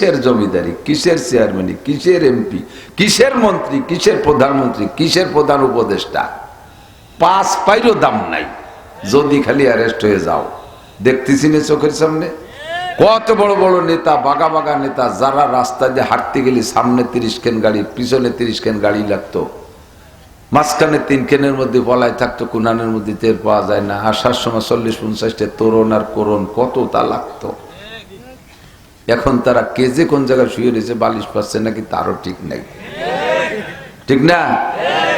কিসের জমিদারি, কিসের চেয়ারম্যানি, কিসের এমপি, কিসের মন্ত্রী, কিসের প্রধানমন্ত্রী, কিসের প্রধান উপদেষ্টা? পাঁচ পাইরও দাম নাই, যদি খালি অ্যারেস্ট হয়ে যাও। দেখতেছি না চোখের সামনে। কত বড় বড় নেতা, বাগা বাগা নেতা, যারা রাস্তা দিয়ে হাঁটতে গেলে সামনে তিরিশ কেন গাড়ি, পিছনে তিরিশ কেন গাড়ি লাগতো। মাঝখানে তিন কেনের মধ্যে বলাই থাকতো, কুনানের মধ্যে টের পাওয়া যায় না। আসার সময় চল্লিশ পঞ্চাশটা তরুণ আর করণ, কত তা লাগতো। এখন তারা কে যে কোন জায়গায় শুয়ে রয়েছে, বালিশ পাচ্ছে নাকি তারও ঠিক নেই। ঠিক না?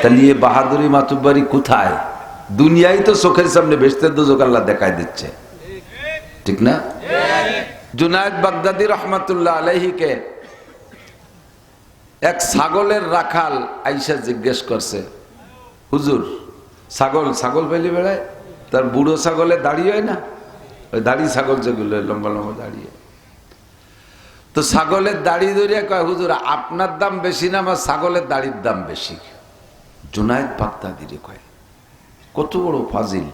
তা নিয়ে বাহাদুরি মাতুব্বারি কোথায়? দুনিয়ায় তো চোখের সামনে বেসতে দুজক আল্লাহ দেখাই দিচ্ছে। ঠিক না? জুনায়দ বাগদাদি রহমাতুল্লাহ আলহিকে এক ছাগলের রাখাল আইসা জিজ্ঞেস করছে, হুজুর, ছাগল ছাগল ফেলে বেড়ায়? তার বুড়ো ছাগলে দাঁড়িয়ে না? ওই দাড়ি ছাগল যেগুলো লম্বা লম্বা দাঁড়িয়ে তো ছাগলের দাড়ি ধরিয়া কয়, হুজুর, আপনার দাম বেশি না, আমার ছাগলের দাড়ির দাম বেশি? জুনায়দ বাগদাদিরে কয়, কত বড় ফাজিল।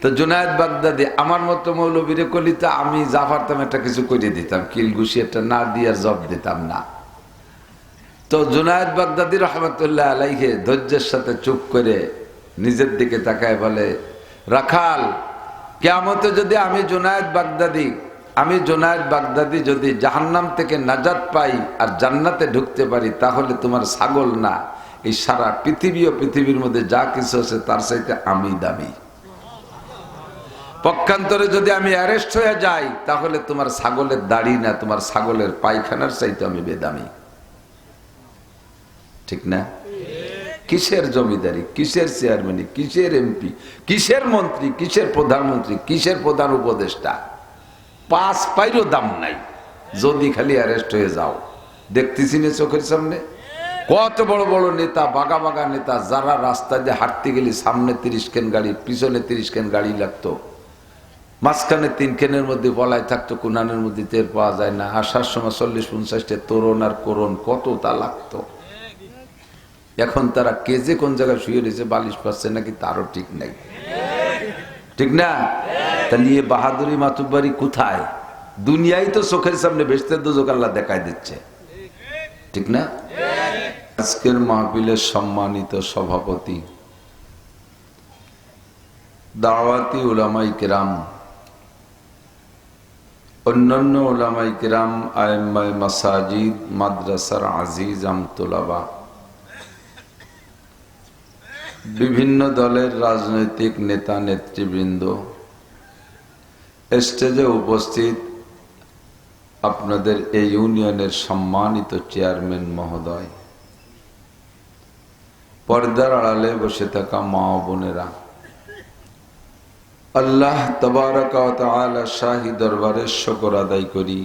তো জুনায়দ বাগদাদি আমার মতো মৌলবীরে কলি তো আমি যা পারতাম একটা কিছু করে দিতাম কিল ঘুষি একটা না দিয়ে জব দিতাম না। তো জুনায়দ বাগদাদি রহমতুল্লাহ আলাইহে ধৈর্যের সাথে চুপ করে নিজের দিকে তাকায় বলে, রাখাল কেমতে যদি আমি জুনায়দ বাগদাদি আমি জোনায়দ বাগদাদি যদি জাহান্নাম থেকে নাজাত পাই আর জান্নাতে ঢুকতে পারি, তাহলে তোমার ছাগল না। এই সারা পৃথিবী ও পৃথিবীর মধ্যে যা কিছু আছে তার চাইতে আমি দামি। পক্ষান্তরে যদি আমি অ্যারেস্ট হয়ে যাই, তাহলে তোমার ছাগলের দাড়ি না, তোমার ছাগলের পায়খানার চাইতে আমি বেদামি। ঠিক না? কিসের জমিদারি, কিসের চেয়ারম্যানি, কিসের এমপি, কিসের মন্ত্রী, কিসের প্রধানমন্ত্রী, কিসের প্রধান উপদেষ্টা? পাঁচ পাইরও দাম নাই। যদি খালি অ্যারেস্ট হয়ে যাও। দেখতেছি না চোখের সামনে। কত বড় বড় নেতা, বাগা বাগা নেতা, যারা রাস্তা দিয়ে হাঁটতে গেলে সামনে তিরিশ কেন গাড়ি, পিছনে তিরিশ কেন গাড়ি লাগতো। মাঝখানে তিন কেনের মধ্যে বলাই থাকতো, কুনানের মধ্যে টের পাওয়া যায় না। আসার সময় চল্লিশ পঞ্চাশটা তরুণ আর করণ, কত তা লাগতো। এখন তারা কেজে কোন জায়গায় শুয়ে রয়েছে, বালিশ পাচ্ছে নাকি তারও ঠিক নাই। ঠিক না? তা নিয়ে বাহাদুরি মাতুব্বারি কোথায়? দুনিয়ায় তো চোখের সামনে বেসতে দুজক আল্লাহ দেখাই দিচ্ছে। ঠিক না? আজকের মাহফিলের সম্মানিত সভাপতি, দাওয়াতি উলামাই কেরাম, অন্যান্য ওলামাই কেরাম আয়মাই মাসাজিদ, মাদ্রাসার আজিজ, আমতুলাবা, বিভিন্ন দলের রাজনৈতিক নেতা, নেতৃবৃন্দ স্টেজে উপস্থিত আপনাদের এই ইউনিয়নের সম্মানিত চেয়ারম্যান মহোদয়। পর্দার আড়ালে বসে থাকা মা বোনেরা। আল্লাহ তবারকা শাহী দরবারের শকর আদায় করি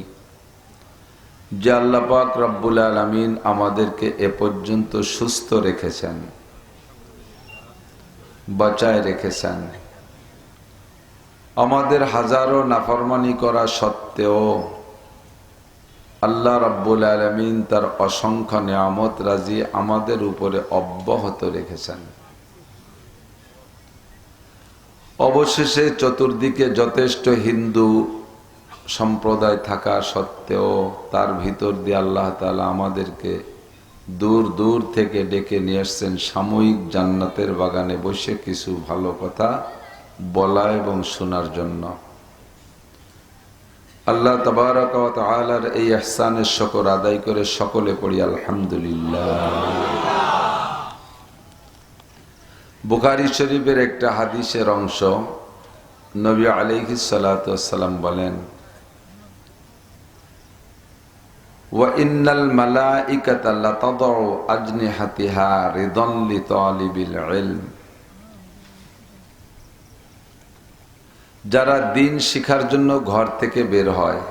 যে আল্লাহ পাক রব্বুল আলমিন আমাদেরকে এ পর্যন্ত সুস্থ রেখেছেন, বাঁচায় রেখেছেন। আমাদের হাজারো নাফরমানি করা সত্ত্বেও আল্লাহ রব্বুল আলমিন তার অসংখ্য নিয়ামত রাজি আমাদের উপরে অব্যাহত রেখেছেন। অবশেষে চতুর্দিকে যথেষ্ট হিন্দু সম্প্রদায় থাকা সত্ত্বেও তার ভিতর দিয়ে আল্লাহ তালা আমাদেরকে দূর দূর থেকে ডেকে নিয়ে আসছেন সাময়িক জান্নাতের বাগানে বসে কিছু ভালো কথা বলা এবং শোনার জন্য আল্লাহ তবরকার এই আহসানের শকর আদায় করে সকলে পড়ি আলহামদুলিল্লাহ বুখারি শরীফের একটা হাদিসের অংশ নবী আলিহি সালাম বলেন وإن الملائكة لتضع أجنحتها رضا لطالب العلم যারা দিন শিখার জন্য ঘর থেকে বের হয়,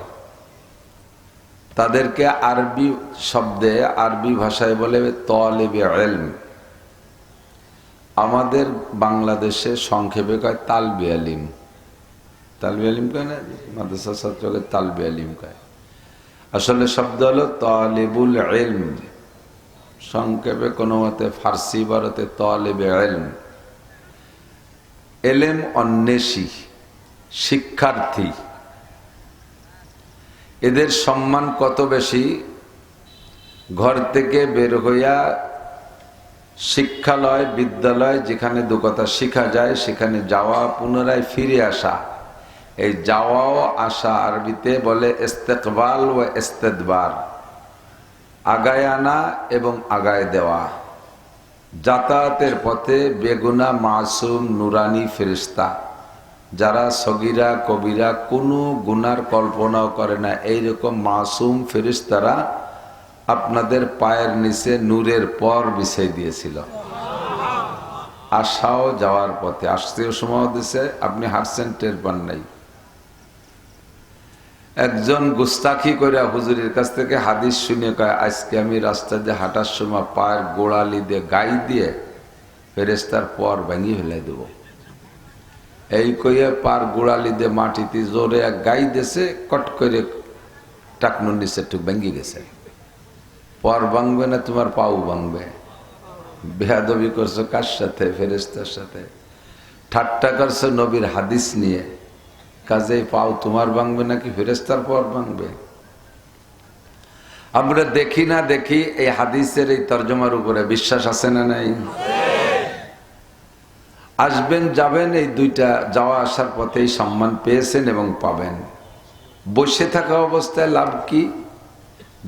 তাদেরকে আরবি শব্দে, আরবি ভাষায় বলে তলেবে এলম। আমাদের বাংলাদেশে সংক্ষেপে কয় তালবি আলিম তালবি আলিম কয় না? মাদ্রাসা ছাত্রকে তালবি আলিম কয়। আসলে শব্দ হলো তলেবুল এলম। সংক্ষেপে কোনো মতে ফার্সি ভারতে তলেবে এলম। এলেম অন্বেষী। শিক্ষার্থী। এদের সম্মান কত বেশি? ঘর থেকে বের হইয়া শিক্ষালয়, বিদ্যালয়, যেখানে দু কথা শেখা যায়, সেখানে যাওয়া, পুনরায় ফিরে আসা। এই যাওয়াও আসা আরবিতে বলে ইস্তেকবাল ও ইস্তেদবার। আগায় আনা এবং আগায় দেওয়া। যাতায়াতের পথে বেগুনা, মাসুম, নুরানি, ফেরিস্তা। যারা সগিরা, কবিরা কোনো গুনার কল্পনাও করে না। এইরকম মাসুম ফেরিস্তারা আপনাদের পায়ের নিচে নূরের পর বিছাই দিয়েছিল। আসাও যাওয়ার পথে। আসতেও সময় দিছে, আপনি হাসছেন টের পান নাই। একজন গুস্তাখি করে হুজুরের কাছ থেকে হাদিস শুনে কয়, আজকে আমি রাস্তা দিয়ে হাঁটার সময় পায়ের গোড়ালি দিয়ে গাই দিয়ে ফেরেস্তার পর ভেঙে ফেলে দেব। এই কইয়ে পার গোড়ালি দিয়ে মাটিতে জোরে এক গাই দিয়েছে কট করে টাকনুর নিচে একটু ভেঙে গেছে। পর ভাঙবে না, তোমার পাও ভাঙবে। বেহাদবি করছ কার সাথে ফেরেস্তার সাথে? ঠাট্টা করছ নবীর হাদিস নিয়ে। কাজে পাও তোমার ভাঙবে নাকি ফেরেস্তার পর ভাঙবে? আমরা দেখি না, দেখি এই হাদিসের এই তর্জমার উপরে বিশ্বাস আছে না নাই? আসবেন, যাবেন, এই দুইটা যাওয়া আসার পথেই সম্মান পেয়েছেন এবং পাবেন। বসে থাকা অবস্থায় লাভ কি?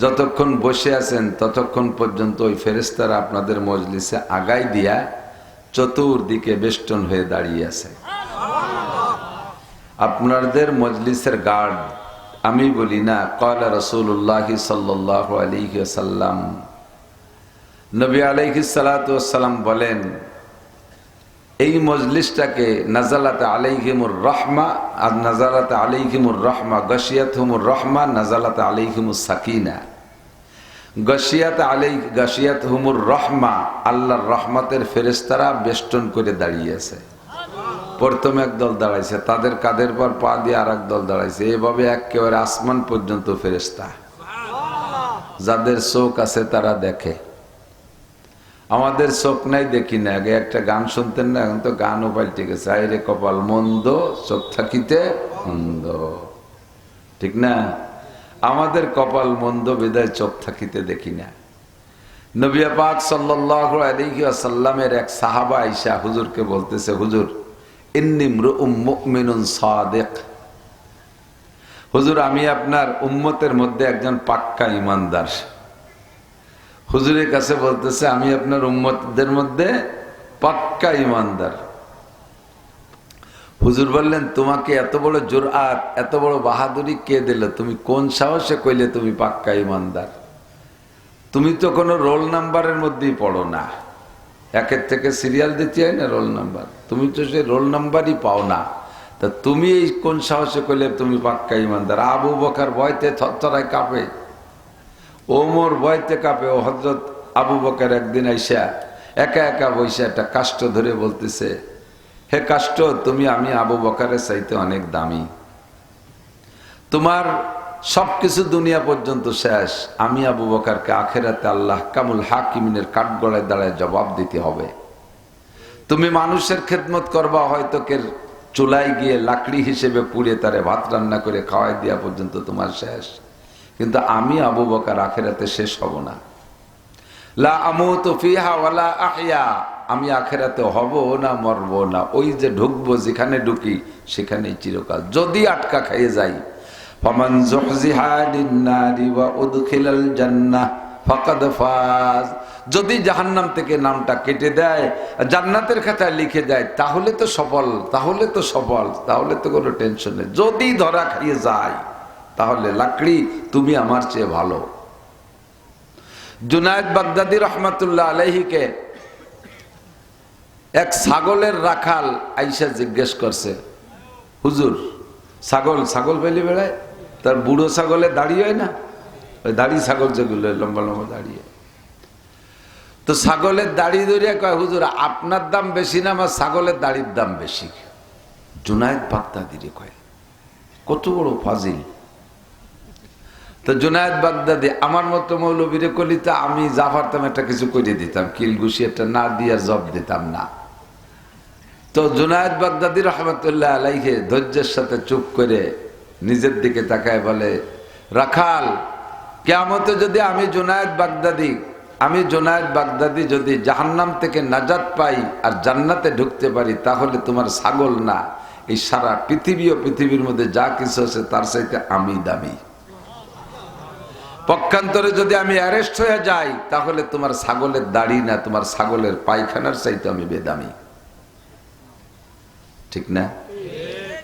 যতক্ষণ বসে আছেন, ততক্ষণ পর্যন্ত ওই ফেরেস্তারা আপনাদের মজলিসে আগাই দিয়া চতুর্দিকে বেষ্টন হয়ে দাঁড়িয়ে আছে। আপনাদের মজলিসের গার্ড, আমি বলি না কয়লা রসুল্লাহ সাল্লাহ আলিহাসাল্লাম নবী আলহি সালাতাম বলেন এই মজলিসটাকে নাজালাতে আলাইহিমুর রহমা আর নাজালাতে আলাইহিমুর রহমা গশিয়াত হুমুর রহমা, নাজালাতে আলাইহিমুর সাকিনা। গশিয়াত আলাই গশিয়াত হুমুর রহমা আল্লাহর রহমতের ফেরেস্তারা বেষ্টন করে দাঁড়িয়েছে। প্রথম এক দল দাঁড়াইছে, তাদের কাদের পর পা দিয়ে আর দল দাঁড়াইছে। এভাবে একেবারে আসমান পর্যন্ত ফেরেস্তা যাদের চোখ আছে তারা দেখে। আমাদের চোখ নাই দেখি না, আগে একটা গান শুনতেন না, এখন তো গানও পাল্টে গেছে। আইরে কপাল, মন্দ, চোখ থাকিতে মন্দ। ঠিক না? আমাদের কপাল মন্দ, বেদায় চোখ থাকিতে দেখি না। নবিয়া পাক সাল্লাহ আলহি এক সাহাবা আইসা হুজুরকে বলতেছে, হুজুর হুজুর, আমি আপনার উম্মতের মধ্যে একজন পাক্কা ইমানদার। হুজুরের কাছে বলতেছে, আমি আপনার উম্মতদের মধ্যে পাক্কা ইমানদার। হুজুর বললেন, তোমাকে এত বড় জোরআত, এত বড় বাহাদুরি কে দিল? তুমি কোন সাহসে কইলে তুমি পাক্কা ইমানদার? তুমি তো কোনো রোল নাম্বারের মধ্যেই পড়ো না। একের থেকে সিরিয়াল দিতে হয় না রোল নাম্বার? তুমি তো সে রোল নাম্বারই পাও না। তা তুমি এই কোন সাহসে করলে তুমি পাক্কা ইমানদার? আবু বকার ভয়তে থরথরায় কাঁপে। ওমর ভয়তে কাঁপে, ও হজরত আবু বকার একদিন আইসা একা একা বৈশা একটা কাষ্ট ধরে বলতেছে, হে কাষ্ট, তুমি, আমি আবু বকারের চাইতে অনেক দামি। তোমার সবকিছু দুনিয়া পর্যন্ত শেষ। আমি আবু বকারকে আখেরাতে আল্লাহ কামুল হাকিমিনের কাঠগড়ায় দাঁড়ায় জবাব দিতে হবে। তুমি মানুষের খেদমত করবা, হয়তো কে চুলায় গিয়ে লাকড়ি হিসেবে পুড়ে তারে ভাত রান্না করে খাওয়াই দেওয়া পর্যন্ত তোমার শেষ। কিন্তু আমি আবু বকার আখেরাতে শেষ হব না। লা আমু তো ওয়ালা আমি আখেরাতে হব না, মরব না। ওই যে ঢুকবো, যেখানে ঢুকি, সেখানেই চিরকাল। যদি আটকা খাইয়ে যাই, ফমান যদি জাহান্নাম থেকে নামটা কেটে দেয়, জান্নাতের খাতায় লিখে দেয়, তাহলে তো সফল, তাহলে তো সফল, তাহলে তো কোনো টেনশন নেই। যদি ধরা খাইয়ে যায় তাহলে লাকড়ি তুমি আমার চেয়ে ভালো। জুনায়দ বাগদাদি রহমতুল্লাহ আলহিকে এক ছাগলের রাখাল আইসা জিজ্ঞেস করছে, হুজুর, ছাগল ছাগল পেলে বেড়ায়? তার বুড়ো ছাগলে দাঁড়িয়ে হয় না? ওই দাড়ি ছাগল যেগুলো, লম্বা লম্বা দাঁড়িয়ে তো ছাগলের দাড়ি ধরিয়া কয়, হুজুর, আপনার দাম বেশি না, আমার ছাগলের দাড়ির দাম বেশি? জুনায়দ বাগদাদিরে কয়, কত বড় ফাজিল। তো জুনায়দ বাগদাদি, আমার মতো মৌলবীরে করলি তো আমি যা পারতাম একটা কিছু করে দিতাম কিল ঘুষি একটা না দিয়ে জব দিতাম না। তো জুনায়দ বাগদাদি রহমতুল্লাহ আলাইকে ধৈর্যের সাথে চুপ করে নিজের দিকে তাকায় বলে, রাখাল, কেয়ামতে যদি আমি জোনায়েদ বাগদাদি, আমি জোনায়েদ বাগদাদি যদি জাহান্নাম থেকে নাজাত পাই আর জান্নাতে ঢুকতে পারি, তাহলে তোমার ছাগল না। এই সারা পৃথিবী ও পৃথিবীর মধ্যে যা কিছু আছে তার সাথে আমি দামি। পক্ষান্তরে যদি আমি অ্যারেস্ট হয়ে যাই, তাহলে তোমার ছাগলের দাড়ি না, তোমার ছাগলের পায়খানার চাইতে আমি বেদামি। ঠিক না?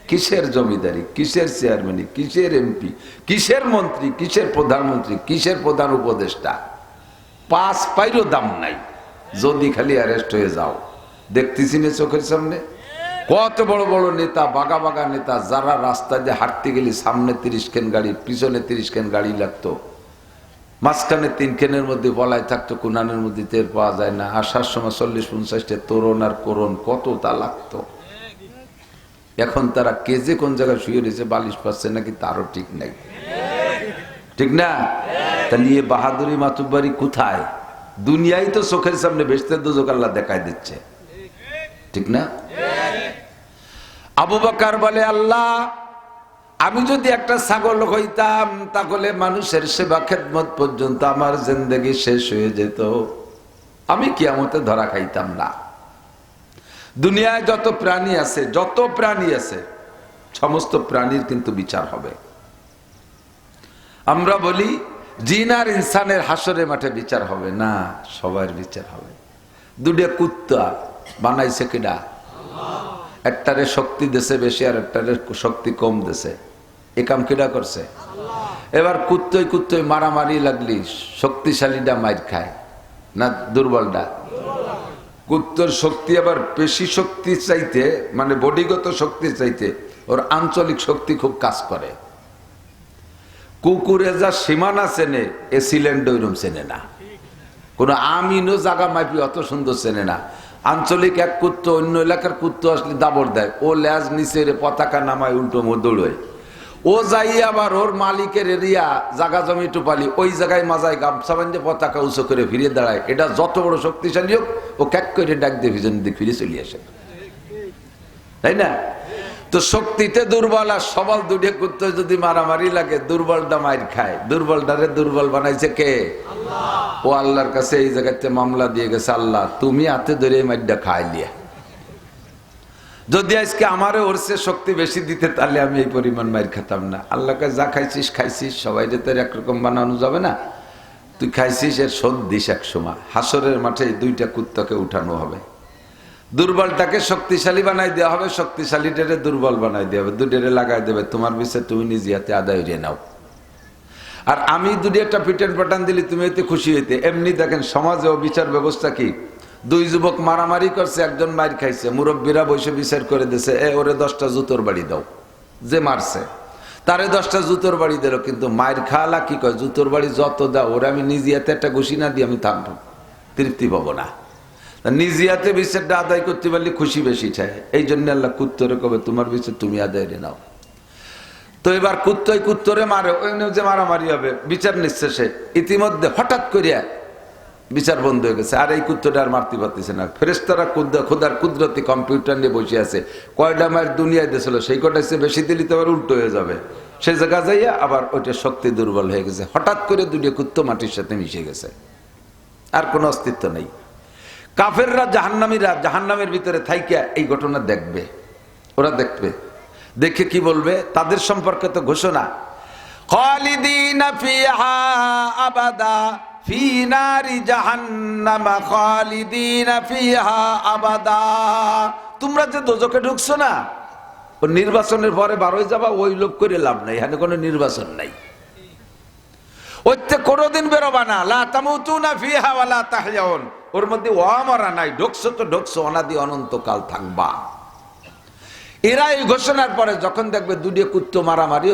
কিসের জমিদারি? কিসের চেয়ারম্যানি কিসের এমপি কিসের মন্ত্রী? কিসের প্রধানমন্ত্রী? কিসের প্রধান উপদেষ্টা? পাঁচ পাইরও দাম নাই। যদি খালি অ্যারেস্ট হয়ে যাও। দেখতেছি না চোখের সামনে? কত বড় বড় নেতা, বাগা বাগা নেতা, যারা রাস্তা দিয়ে হাঁটতে গেলে সামনে তিরিশ কেন গাড়ি, পিছনে তিরিশ কেন গাড়ি লাগতো। মাঝখানে তিন কেনের মধ্যে বলাই থাকতো, কুনানের মধ্যে টের পাওয়া যায় না। আসার সময় চল্লিশ পঞ্চাশটা তোরণ আর করণ কত তা লাগতো। এখন তারা কেজে কোন জায়গায় শুয়ে রয়েছে বালিশ পাচ্ছে নাকি তারও ঠিক নাই। ঠিক না? তাহলে এ বাহাদুরি মাতুব্বারি কোথায়? দুনিয়ায় তো চোখের সামনে বেসতে দুজক আল্লাহ দেখায় দিচ্ছে। ঠিক না? আবু বকার বলে, আল্লাহ আমি যদি একটা ছাগল হইতাম, তাহলে মানুষের সেবা খেদমত পর্যন্ত আমার জিন্দগি শেষ হয়ে যেত। আমি কিয়ামতে ধরা খাইতাম না। দুনিয়ায় যত প্রাণী আছে, যত প্রাণী আছে, সমস্ত প্রাণীর কিন্তু বিচার হবে। আমরা বলি, জিন আর ইনসানের হাসরে মাঠে বিচার হবে না, সবার বিচার হবে। দুটো কুত্তা বানাইছে কিনা একটারে শক্তি দেশে বেশি, আর একটারে শক্তি কম দেশে এ কাম কিনা করছে? এবার কুত্তই কুত্তই মারামারি লাগলি শক্তিশালীটা মাইর খায়। না দুর্বলটা কুত্তর শক্তি আবার পেশি শক্তি চাইতে মানে বডিগত শক্তি চাইতে, ওর আঞ্চলিক শক্তি খুব কাজ করে। কুকুরে যা সীমানা চেনে, এ সিলেন্ড ওইরম চেনে না। কোনো আমিনও জাগা মাইপি অত সুন্দর চেনে না। আঞ্চলিক এক কুত্ত, অন্য এলাকার কুত্ত আসলে দাবর দেয়। ও ল্যাজ নিচে পতাকা নামায় উল্টো দৌড়োয়। ও যাই আবার ওর মালিকের এরিয়া জাগা জমি টুপালি, ওই জায়গায় মাজায় গামছা বান্ধে পতাকা উঁচু করে ফিরে দাঁড়ায়। এটা যত বড় শক্তিশালী হোক, ও ক্যাক করে ডাক দিয়ে ভিজন দিকে ফিরে চলে আসে। তাই না? তো শক্তিতে দুর্বল আর সবল দুটে কুত্তে যদি মারামারি লাগে, দুর্বলটা মাইর খায়। দুর্বলটারে দুর্বল বানাইছে কে? ও আল্লাহর কাছে এই জায়গাতে মামলা দিয়ে গেছে, আল্লাহ, তুমি হাতে ধরে মাইরটা খাই লিয়া যদি আজকে আমারে ওরসে শক্তি বেশি দিতে, তাহলে আমি এই পরিমাণ মাইর খেতাম না। আল্লাহকে যা খাইছিস খাইছিস, সবাই তো আর একরকম বানানো যাবে না। তুই খাইছিস, এর শোধ দিস এক সময়। হাসরের মাঠে দুইটা কুত্তাকে উঠানো হবে। দুর্বলটাকে শক্তিশালী বানাই দেওয়া হবে, শক্তিশালীটারে দুর্বল বানাই দেওয়া হবে। দুটারে লাগাই দেবে। তোমার বিষয়ে তুমি নিজে হাতে আদায় হয়ে নাও। আর আমি দুটি একটা পিটেন পাঠান দিলি, তুমি এতে খুশি হইতে। এমনি দেখেন সমাজে ও বিচার ব্যবস্থা কি? দুই যুবক মারামারি করছে, একজন মার খাইছে। মুরব্বীরা বসে বিচার করে দিছে, এ, ওরে দশটা জুতোর বাড়ি দাও, যে মারছে। তারে দশটা জুতোর বাড়ি দিল, কিন্তু মায়ের খাওয়ালা কি কয়, জুতোর বাড়ি যত দাও, ওরা আমি নিজে হাতে একটা ঘুষি না দিয়ে আমি থাকব তৃপ্তি পাবো না। নিজে হাতে বিচারটা আদায় করতে পারলে খুশি বেশি চায়। এই জন্য আল্লাহ কুত্তরে কবে, তোমার বিচার তুমি আদায় রে নাও। তো এবার কুত্তই কুত্তরে মারে, ওই যে মারামারি হবে, বিচার নিচ্ছে সে। ইতিমধ্যে হঠাৎ করিয়া বিচার বন্ধ হয়ে গেছে। আর এই কুত্তটা আর মারতে পারতেছে না। ফেরেস্তারা খোদার কুদরতি কম্পিউটার নিয়ে বসে আছে। কয়টা মায়ের দুনিয়ায় দিয়েছিল, সেই কটা সে বেশি দিলি তো আবার উল্টো হয়ে যাবে। সে জায়গা যাইয়া আবার ওইটা শক্তি দুর্বল হয়ে গেছে। হঠাৎ করে দুটো কুত্ত মাটির সাথে মিশে গেছে। আর কোনো অস্তিত্ব নেই। কাফেররা জাহান্নামীরা, জাহান্নামের ভিতরে থাইকা এই ঘটনা দেখবে। ওরা দেখবে। দেখে কি বলবে? তাদের সম্পর্কে তো ঘোষণা। খালিদিনা আবাদা। ফি নারি জাহান্নামা খালিদিনা ফিহা আবাদা। তোমরা যে দোজকে ঢুকছো না, ও নির্বাচনের পরে বারোই যাবা, ওই লোক করে লাভ নাই, এখানে কোনো নির্বাচন নাই। ওইতে কোনোদিন বেরোবা না, লা তামুতুনা ফিহা ওয়ালা তাহয়াউন ওর মধ্যে অমরা নাই, ঢুকছো তো ঢুকছো, অনাদি অনন্তকাল থাকবা। এরা এই ঘোষণার পরে যখন দেখবে দুটিয়ে কুত্ত মারামারি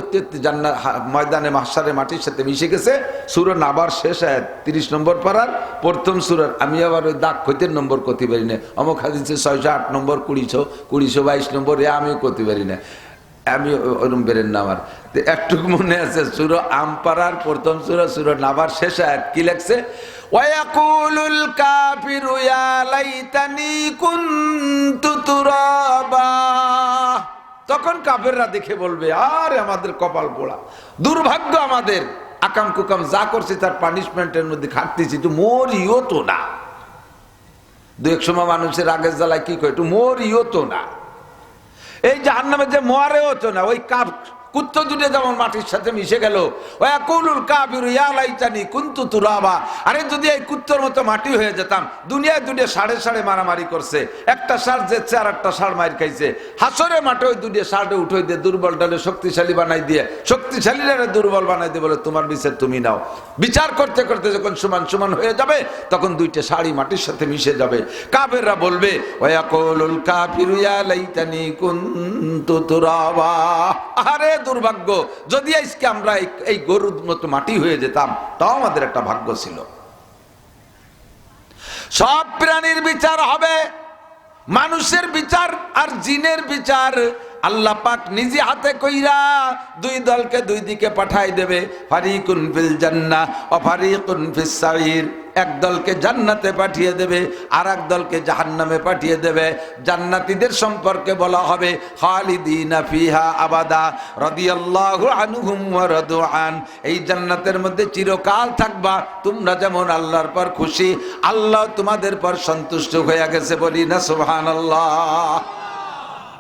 জান্নাত ময়দানে মাসারে মাটির সাথে মিশে গেছে। সুর নাবার শেষ আয়াত, তিরিশ নম্বর পাড়ার প্রথম সুরের, আমি আবার ওই দাগ খৈতের নম্বর করতে পারি না। অমুক হাদিসে ছয়শো আট নম্বর, কুড়িশো কুড়িশো বাইশ নম্বর, এ আমিও করতে পারি না। আমি ওরম বেরেন না আমার। একটুকু মনে আছে, সুর আমপাড়ার প্রথম সুর সুর নাবার শেষ আয়াত কি লাগছে ওয়াকুলুল কাফিরু ইয়া লাইতানি কুনতু তখন কাফেররা দেখে বলবে, আর আমাদের কপাল পোড়া। দুর্ভাগ্য আমাদের। আকাম কুকাম যা করছে তার পানিশমেন্টের মধ্যে খাটতেছি। একটু মরিও তো না। দু এক সময় মানুষের আগের জ্বালায় কি করে? একটু মরিও তো না। এই জাহান্নামে যে মরেও তো না, ওই কাপ কুত্ত দুটে যেমন মাটির সাথে মিশে গেল। ওই কুলুল কাবির ইয়ালাইতানি কুন্তু তুরাবা। আরে যদি এই কুত্তর মতো মাটি হয়ে যেতাম, দুনিয়ায় দুটে সাড়ে সাড়ে মারামারি করছে। একটা সার যেচ্ছে আর একটা সার মার খাইছে। হাসরে মাঠে ওই দুটে সারটা উঠে দিয়ে দুর্বল ডালে শক্তিশালী বানাই দিয়ে, শক্তিশালীরা দুর্বল বানাই দিয়ে বলে, তোমার বিচার তুমি নাও। বিচার করতে করতে যখন সমান সমান হয়ে যাবে, তখন দুইটা শাড়ি মাটির সাথে মিশে যাবে। কাবেররা বলবে, ওয়াকুলুল কাফিরু ইয়া লাইতানি কুনতু তুরাবা। আরে দুর্ভাগ্য। যদি আজকে আমরা এই- গরুর মতো মাটি হয়ে যেতাম, তাও আমাদের একটা ভাগ্য ছিল। সব প্রাণীর বিচার হবে। মানুষের বিচার আর জিনের বিচার। আল্লাহ পাক নিজে হাতে কইরা দুই দলকে দুই দিকে পাঠাই দেবে। ফারিকুন ফিল জান্নাহ ও ফারিকুন ফিস সাইর এক দলকে জান্নাতে পাঠিয়ে দেবে আর এক দলকে জাহান্নামে পাঠিয়ে দেবে। জান্নাতীদের সম্পর্কে বলা হবে আবাদা এই জান্নাতের মধ্যে চিরকাল থাকবা, তোমরা যেমন আল্লাহর পর খুশি, আল্লাহ তোমাদের পর সন্তুষ্ট হয়ে গেছে বলি না, সুবহানাল্লাহ।